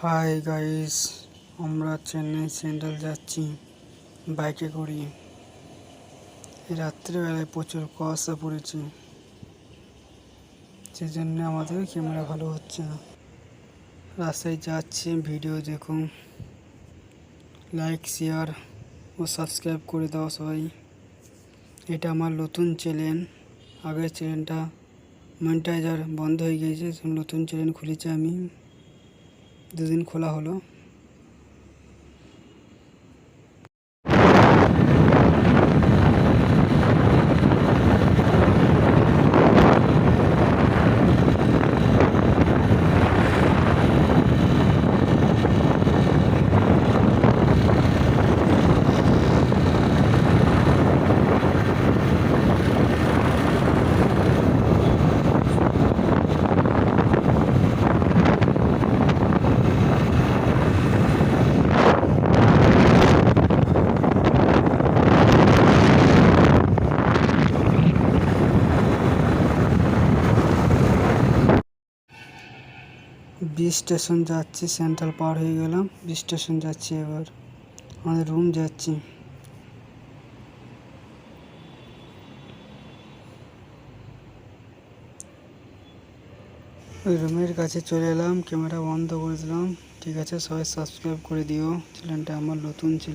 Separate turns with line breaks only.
Hi guys আমরা Chennai central যাচ্ছি, বাইকে করে। রাত্রিবেলায় প্রচুর কুয়াশা পড়েছে, সেজন্য আমাদের ক্যামেরা ভালো হচ্ছে না। রাস্তায় যাচ্ছি ভিডিও দেখুন। লাইক শেয়ার ও সাবস্ক্রাইব করে দাও সবাই। এটা আমার নতুন চ্যানেল আগের চ্যানেলটা মনিটাইজার বন্ধ হয়ে গিয়েছে, নতুন চ্যানেল খুলেছি আমি। দুদিন খোলা হলো। বি স্টেশন যাচ্ছি সেন্ট্রাল পার হয়ে গেলাম বি স্টেশন যাচ্ছি এবার। আমাদের রুম যাচ্ছি। রুমের কাছে চলে এলাম ক্যামেরা বন্ধ করে দিলাম। ঠিক আছে, সবাই সাবস্ক্রাইব করে দিও। চ্যানেলটা আমার নতুন ছিল।